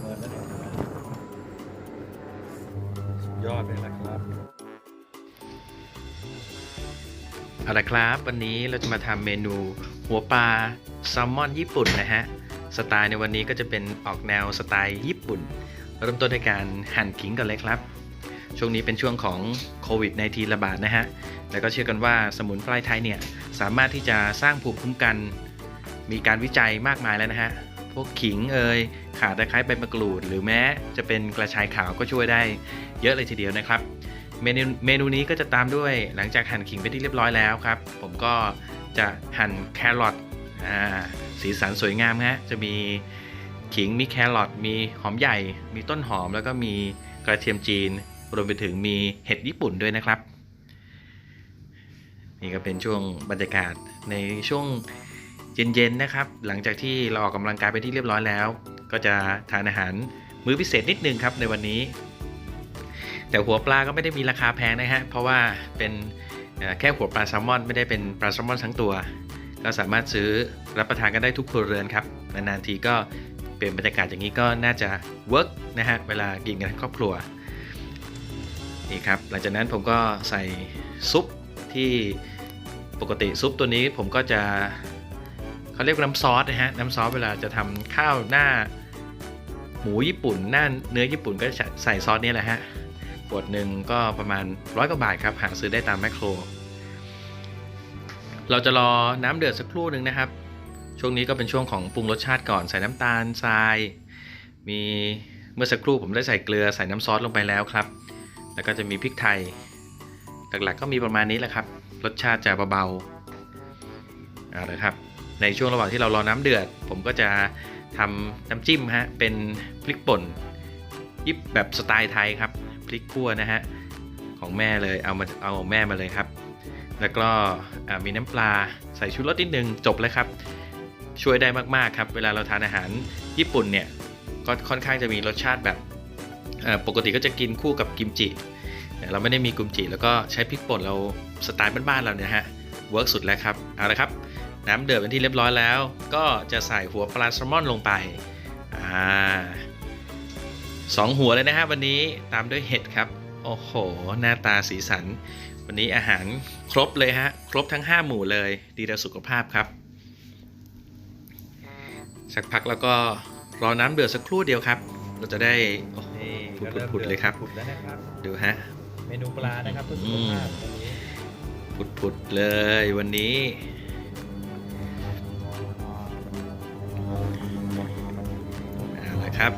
เปิดแล้วเนี่ยสุดยอดเลยนะครับเอาละครับวันนี้เราจะมาทำเมนูหัวปลาแซลมอนญี่ปุ่นนะฮะสไตล์ในวันนี้ก็จะเป็นออกแนวสไตล์ญี่ปุ่น เริ่มต้นด้วยการหั่นขิงก่อนเลยครับ ช่วงนี้เป็นช่วงของโควิด -19 ระบาดนะฮะแล้วก็เชื่อกันว่าสมุนไพรไทยเนี่ย สามารถที่จะสร้างภูมิคุ้มกัน มีการวิจัยมากมายแล้วนะฮะ พวกขิงเอยข่าตะไคร้ใบมะกรูด หรือแม้จะเป็นกระชายขาวก็ช่วยได้เยอะเลยทีเดียวนะครับ เมนูเมนูนี้ก็จะตามด้วยหลังจากหั่นขิงไปที่เรียบร้อยแล้วครับ ผมก็จะหั่นแครอทอ่าสีสันสวยงามฮะจะมีขิงมีแครอทมีหอมใหญ่ มีต้นหอมแล้วก็มีกระเทียมจีน รวมไปถึงมีเห็ดญี่ปุ่นด้วยนะครับ นี่ก็เป็นช่วงบรรยากาศในช่วง เย็นๆนะครับ หลังจากที่เราออกกำลังกายไปที่เรียบร้อยแล้ว ก็จะทานอาหารมื้อพิเศษนิดนึงครับในวันนี้ แต่หัวปลาก็ไม่ได้มีราคาแพงนะฮะเพราะว่าเป็นแค่หัวปลาแซลมอนไม่ได้เป็นปลาแซลมอนทั้งตัว ก็สามารถซื้อรับประทานกันได้ทุกครัวเรือนครับนานๆทีก็เปลี่ยนบรรยากาศอย่างนี้ก็น่าจะเวิร์กนะฮะเวลากินกันทั้งครอบครัวนี่ครับหลังจากนั้นผมก็ใส่ซุปที่ปกติซุปตัวนี้ผมก็จะ เขาเรียกน้ำซอสนะฮะน้ำซอสเวลาจะทำข้าวหน้า หมูญี่ปุ่นหน้าเนื้อญี่ปุ่นก็จะใส่ซอสนี้แหละฮะขวดหนึ่งก็ประมาณร้อยกว่าบาทครับหาซื้อได้ตามแมคโคร เราจะรอน้ำเดือดสักครู่หนึ่งนะครับ ช่วงนี้ก็เป็นช่วงของปรุงรสชาติก่อนใส่น้ำตาลทราย มีเมื่อสักครู่ผมได้ใส่เกลือใส่น้ำซอสลงไปแล้วครับ แล้วก็จะมีพริกไทย หลักๆก็มีประมาณนี้แหละครับ รสชาติจะเบาๆเอาละครับ ในช่วงระหว่างที่เรารอน้ำเดือด ผมก็จะทำน้ำจิ้มฮะเป็นพริกป่นยิบแบบสไตล์ไทยครับพริกคั่วนะฮะของแม่เลยเอามาเอาของแม่มาเลยครับ แล้วก็มีน้ำปลาใส่ชูรสนิดนึงจบเลยครับ ช่วยได้มากๆครับ เวลาเราทานอาหารญี่ปุ่นเนี่ยก็ค่อนข้างจะมีรสชาติแบบปกติก็จะกินคู่กับกิมจิแต่เราไม่ได้มีกิมจิแล้วก็ใช้พริกป่นเราสไตล์บ้านๆเราเนี่ยฮะเวิร์กสุดแล้วครับเอาละครับ น้ำเดือดเป็นที่เรียบร้อยแล้ว ก็จะใส่หัวปลาแซลมอนลงไปอ่าสองหัวเลยนะฮะวันนี้ตามด้วยเห็ดครับ โอ้โห หน้าตาสีสัน วันนี้อาหารครบเลยฮะ ครบทั้ง 5 หมู่เลย ดีต่อสุขภาพครับ สักพักแล้วก็รอน้ำเดือดสักครู่เดียวครับ เราจะได้โอ้โหนี่ผุดก็ริ่มผุดๆเลยครับผุดแล้วนะครับ ดูฮะ เมนูปลานะครับเพื่อสุขภาพวันนี้ผุดๆเลยวันนี้ เอาละครับ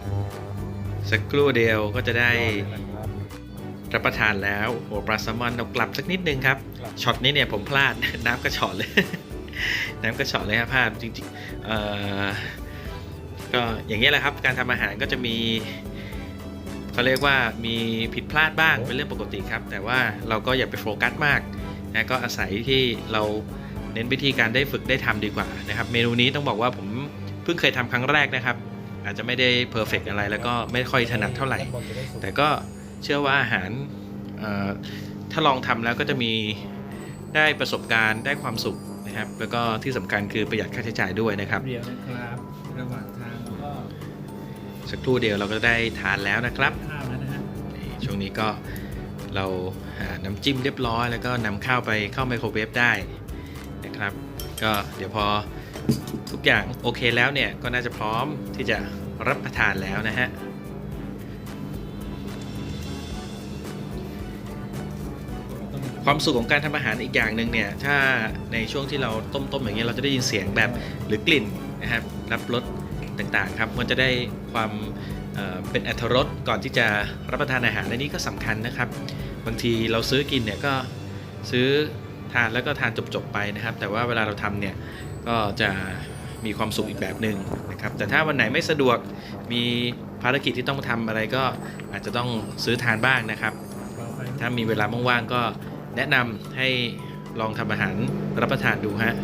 สักครู่เดียวก็จะได้ยอดเลยนะครับรับประทานแล้วหัวปลาแซลมอนเรากลับสักนิดนึงครับครับช็อตนี้เนี่ยผมพลาดน้ำกระชอนเลย น้ำกระชอนเลยครับพลาดจริงๆเอ่อก็อย่างนี้ยแหละครับ การทำอาหารก็จะมีเขาเรียกว่ามีผิดพลาดบ้างเป็นเรื่องปกติครับ แต่ว่าเราก็อย่าไปโฟกัสมากนะก็อาศัยที่เราเน้นวิธีการได้ฝึกได้ทำดีกว่านะครับ เมนูนี้ต้องบอกว่าผมเพิ่งเคยทำครั้งแรกนะครับ อาจจะไม่ได้เพอร์เฟกอะไร แล้วก็ไม่ค่อยถนัดเท่าไหร่ด้นบนจะได้สุกแต่ก็เชื่อว่าอาหารเอ่อถ้าลองทำแล้วก็จะมีได้ประสบการณ์ได้ความสุขนะครับ แล้วก็ที่สำคัญคือประหยัดค่าใช้จ่ายด้วยนะครับเดียวนะครับระหว่างทางก็สักครู่เดียวเราก็ได้ทานแล้วนะครับข้าวแล้วนะฮะนี่ช่วงนี้ก็เราหาน้ำจิ้มเรียบร้อย แล้วก็นำข้าวไปเข้าไมโครเวฟได้นะครับ ก็เดี๋ยวพอ ทุกอย่างโอเคแล้วเนี่ย ก็น่าจะพร้อมที่จะรับประทานแล้วนะฮะความสุขของการทำอาหารอีกอย่างหนึ่งเนี่ยถ้าในช่วงที่เราต้มๆอย่างเงี้ยเราจะได้ยินเสียงแบบหรือกลิ่นนะครับรับรสต่างๆครับมันจะได้ความเเป็นอรรถรสก่อนที่จะรับประทานอาหารและนี่ก็สำคัญนะครับ บางทีเราซื้อกินเนี่ยก็ซื้อทานแล้วก็ทานจบๆไปนะครับ แต่ว่าเวลาเราทำเนี่ย ก็จะมีความสุขอีกแบบหนึ่งนะครับ แต่ถ้าวันไหนไม่สะดวกมีภารกิจที่ต้องทำอะไรก็อาจจะต้องซื้อทานบ้างนะครับ ถ้ามีเวลาว่างๆก็แนะนำให้ลองทำอาหารรับประทานดูฮะ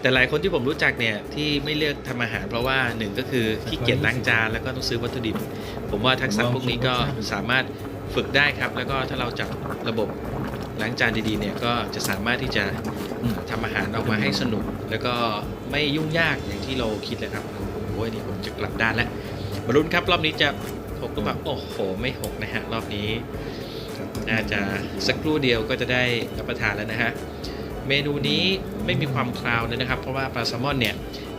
แต่หลายคนที่ผมรู้จักเนี่ยที่ไม่เลือกทำอาหารเพราะว่าหนึ่งก็คือขี้เกียจล้างจานแล้วก็ต้องซื้อวัตถุดิบ ผมว่าทักษะพวกนี้ก็สามารถฝึกได้ครับ แล้วก็ถ้าเราจัดระบบ ล้างจานดีๆเนี่ยก็จะสามารถที่จะทำอาหารออกมาให้สนุก แล้วก็ไม่ยุ่งยากอย่างที่เราคิดเลยครับโอ้ยนี่ผมจะกลับด้านแล้วมาลุ้นครับรอบนี้จะหกหรือเปล่าโอ้โหไม่หกนะฮะรอบนี้น่าจะสักครู่เดียวก็จะได้รับประทานแล้วนะฮะเมนูนี้ไม่มีความคาวเลยนะครับ เพราะว่าปลาแซลมอนเนี่ย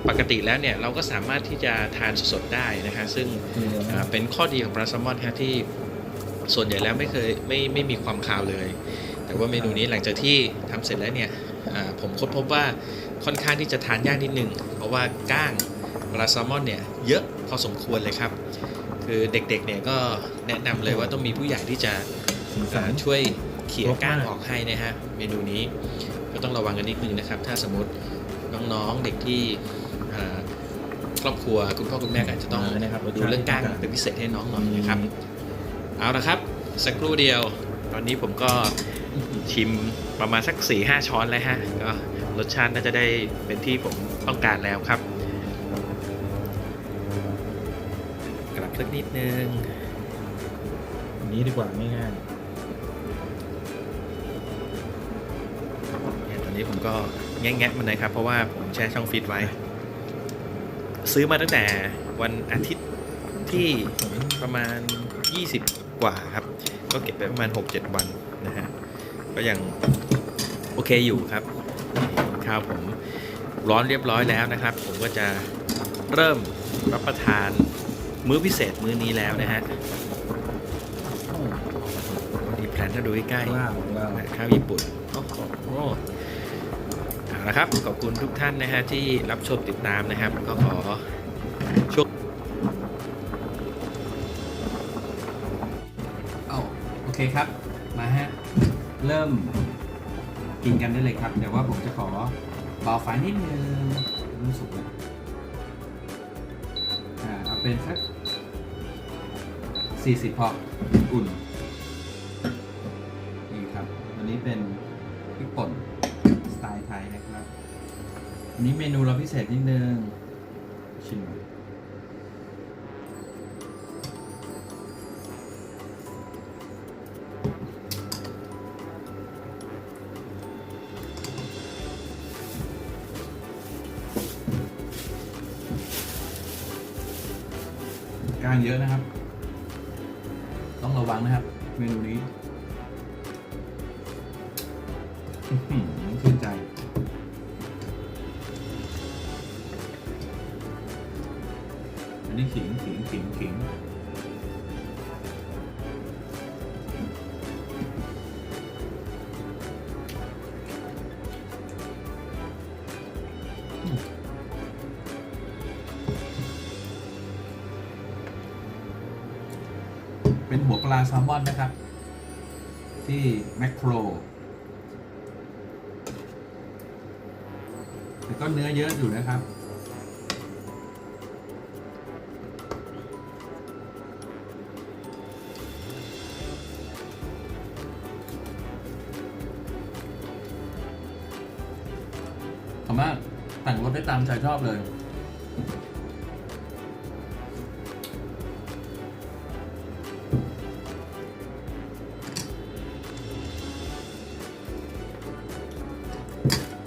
ปกติแล้วเนี่ยเราก็สามารถที่จะทานสดๆได้นะฮะซึ่งอ่าเป็นข้อดีของปลาแซลมอนฮะที่ส่วนใหญ่แล้วไม่เคยไม่ไม่มีความคาวเลย แต่ว่าเมนูนี้หลังจากที่ทำเสร็จแล้วเนี่ยอ่าผมค้นพบว่าค่อนข้างที่จะทานยากนิดนึง เพราะว่าก้างปลาแซลมอนเนี่ยเยอะพอสมควรเลยครับ คือเด็กๆเนี่ยก็แนะนำเลยว่าต้องมีผู้ใหญ่ที่จะสีสัอ่านช่วยเขี่ยก้างออกให้นะฮะเมนูนี้ก็ต้องระวังกันนิดนึงนะครับ ถ้าสมมติน้องๆเด็กที่อ่าครอบครัวคุณพ่อคุณแม่ก็อาจจะต้องนะครับดูเรื่องก้างเป็นพิเศษให้น้องหน่อยนะครับ เอาละครับ สักครู่เดียว ตอนนี้ผมก็ ชิมประมาณสัก4ี่ห้าช้อนแล้วฮะก็รสชาติน่าจะได้เป็นที่ผมต้องการแล้วครับ กลับสักนิดนึงอันนี้ดีกว่าง่ายเนี่ยตอนนี้ผมก็แงะๆมันเลยครับ เพราะว่าผมแช่ช่องฟิตไว้ ซื้อมาตั้งแต่วันอาทิตย์ที่ประมาณ 20 กว่าครับ ก็เก็บไปประมาณ 6-7 วันนะฮะ ก็ยังโอเคอยู่ครับนี่ข้าวผมร้อนเรียบร้อยแล้วนะครับ ผมก็จะเริ่มรับประทานมื้อพิเศษมื้อนี้แล้วนะฮะๆโอ้ดีแพลนถ้าดูใกล้ๆว้าวว้าวอาหารข้าวญี่ปุ่นโอ้โหเอาละครับ ขอบคุณทุกท่านนะฮะที่รับชมติดตามนะครับ ก็ขอช่วงเอาโอเคครับมาฮะ เริ่มกินกันได้เลยครับ เดี๋ยวว่าผมจะขอเบาไฟนิดนึงรู้สึกแล้วอ่าเอาเป็นสัก40พออุ่นนี่ครับอันนี้เป็นพริกป่นสไตล์ไทยนะครับอันนี้เมนูเราพิเศษนิดนึงชิม กลางเยอะนะครับ ต้องระวังนะครับ เมนูนี้ชื่นใจอันนี้ขิงขิงขิงขิง เป็นหัวปลาแซลมอนนะครับ ที่แมคโครแต่ก็เนื้อเยอะอยู่นะครับสามารถแต่งรสได้ตามใจชอบเลย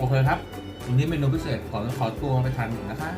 เคครับวันนี้เมนูพิเศษขอขอตัวไปทานหนึ่งนะคะ